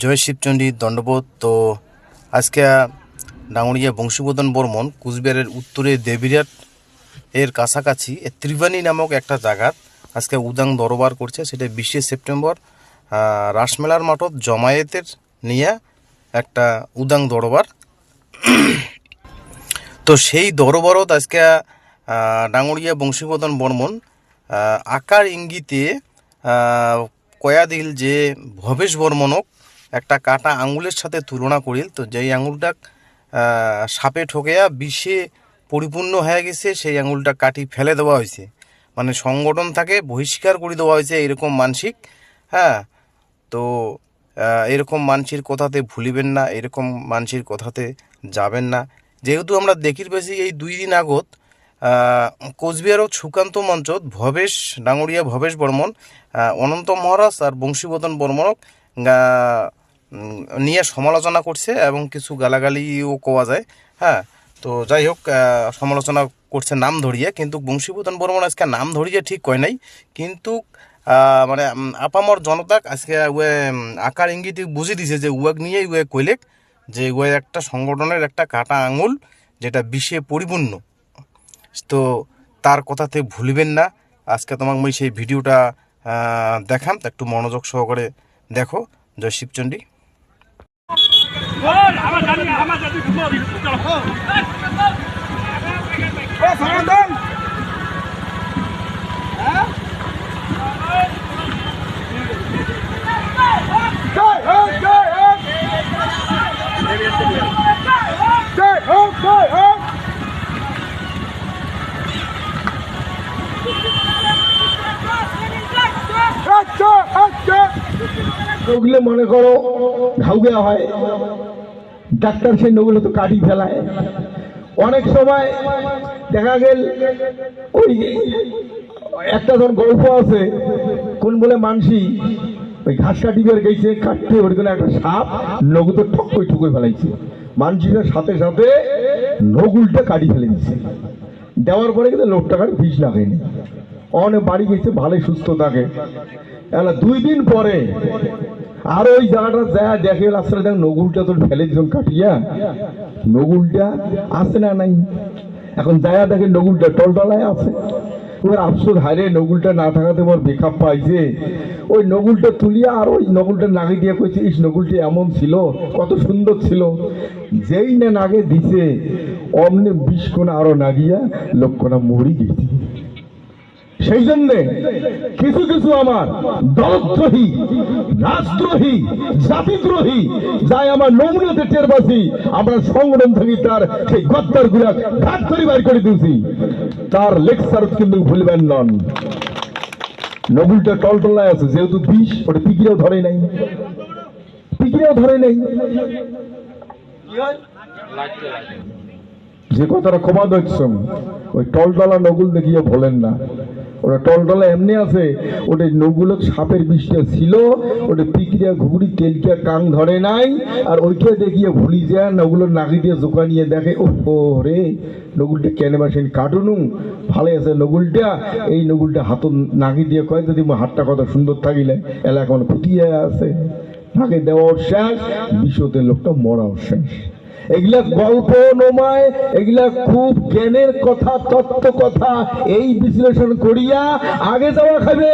জয় শিবচণ্ডী দণ্ডবোধ। তো আজকে ডাঙরিয়া বংশীবদন বর্মন কুচবিহারের উত্তরে দেবিরাট এর কাছাকাছি এ ত্রিবাণী নামক একটা জায়গাত আজকে উদাং দরবার করছে, সেটা বিশে সেপ্টেম্বর। রাসমেলার মাঠত জমায়েতের নিয়ে একটা উদাং দরবার। তো সেই দরবারত আজকে ডাঙরিয়া বংশীবদন বর্মন আকার ইঙ্গিতে কয়া দিল যে ভবেশ বর্মনক একটা কাটা আঙুলের সাথে তুলনা করিল, তো যেই আঙুলটা সাপে ঠকেয়া বিষে পরিপূর্ণ হয়ে গেছে, সেই আঙুলটা কাটি ফেলে দেওয়া হয়েছে। মানে সংগঠন থাকে বহিষ্কার করে দেওয়া হয়েছে এরকম মানসিক হ্যাঁ? তো এরকম মানসির কথাতে ভুলিবেন না, এরকম মানসির কথাতে যাবেন না। যেহেতু আমরা দেখির পেয়েছি এই দুই দিন আগত কোচবিহারত সুকান্ত মঞ্চত ভবেশ ডাঙরিয়া, ভবেশ বর্মন অনন্ত মহারাজ আর বংশীবদন বর্মনক নিয়ে সমালোচনা করছে এবং কিছু গালাগালিও কোয়া যায়। হ্যাঁ তো যাই হোক সমালোচনা করছে নাম ধরিয়ে কিন্তু বংশীবদন বর্মন আজকে নাম ধরিয়ে ঠিক কয় নাই। কিন্তু মানে আপামর জনতাক আজকে উম, আকার ইঙ্গিত বুঝিয়ে দিছে যে উয়াক নিয়ে উয়ে কইলেক যে উয়ে একটা সংগঠনের একটা কাটা আঙুল যেটা বিষে পরিপূর্ণ। তো তার কথাতে ভুলবেন না। আজকে তোমাকে মই সেই ভিডিওটা দেখাম তা একটু মনোযোগ সহকারে দেখো। জয় শিবচণ্ডী বল আমার জানি আমার জানি চলো। ও সনাতন! জয় হোক জয় হোক! জয় হোক জয় হোক! নগুলে মনে করো ঘাউগা হয়। ডাক্তার সেই নগুলো তো কাটি ফেলায়। অনেক সময় দেখা গেল ওই একটা ধর গল্প আছে, কোন বলে মানসি, ওই ঘাস কাটিবার গেছে কাটতে ওর জন্য একটা সাপ নগু তো ঠকই ঠুকই ফেলাইছে। মানসিটা সাথে সাথে নগুলটা কাটি ফেলে দিচ্ছে দেওয়ার পরে কিন্তু লোক টাকার ফিস লাগেনি। অনেক বাড়ি গেছে, ভালোই সুস্থ থাকে। দুই দিন পরে আর ওই জায়গাটা যা দেখে আসলে দেখ, নগুলটা তোর ফেলে দিলাম কাটিয়া। নগুলটা আছে না নাই? এখন যায়া দেখে নগুলটা টলটলায় আছে। এবার আফসোস হারে নগুলটা না থাকাতে মোর বেকআপ পাইছে। ওই নগুলটা তুলিয়া আর ওই নগুলটা নাগে দিয়ে কইছে, ইস, নগুলটা এমন ছিল, কত সুন্দর ছিল। যেই না নাগে দিছে, অমনে বিষ কোনা আরও নাগিয়া লোককোনা মরি গেছে। সেই জন্যে কিছু কিছু আমার দলদ্রোহী রাষ্ট্রদ্রোহী জাতিদ্রোহী যাই আমার নমুনাতে টের পাচ্ছি, আমরা সংগঠন থেকে তার সেই গদ্দারগুলা ঘাট করে বাইর করে দিয়েছি। তার লেকচার কিন্তু ভুলবেন নন। নবুলটা টলটলায় আছে, যেহেতু বিষ, ওটা পিকিরাও ধরে নাই। পিকিরাও ধরে নাই। যে কথাটা ক্ষমা দেখছেন, ওই টলটলা নগুল দেখিয়ে ভোলেন না। ওটা টলটলা এমনি আছে। ওটা নগুলো সাপের বিষটা ছিল ওটা পিকরিয়া ঘুগড়ি তেলকিয়া কাং ধরে নাই, আর ওইটা দেখিয়ে ভুলি যায় নগুলো নাকি দিয়ে জোকা নিয়ে দেখে ও রে নগুলটা কেন বাসেন কাটুনু ভালো আছে নগুলটা এই নগুলটা হাত নাকি দিয়ে কয়, যদি মোর হাতটা কত সুন্দর থাকিলে, এলা এখন ফুটিয়ে আছে। নাকে দেওয়ার শেষ বিশ্বতে লোকটা মরাও শেষ। এগুলা গল্প নমায়, এগুলা খুব জ্ঞানের কথা, তত্ত্ব কথা, এই বিশ্লেষণ করিয়া আগে যাওয়া খাবে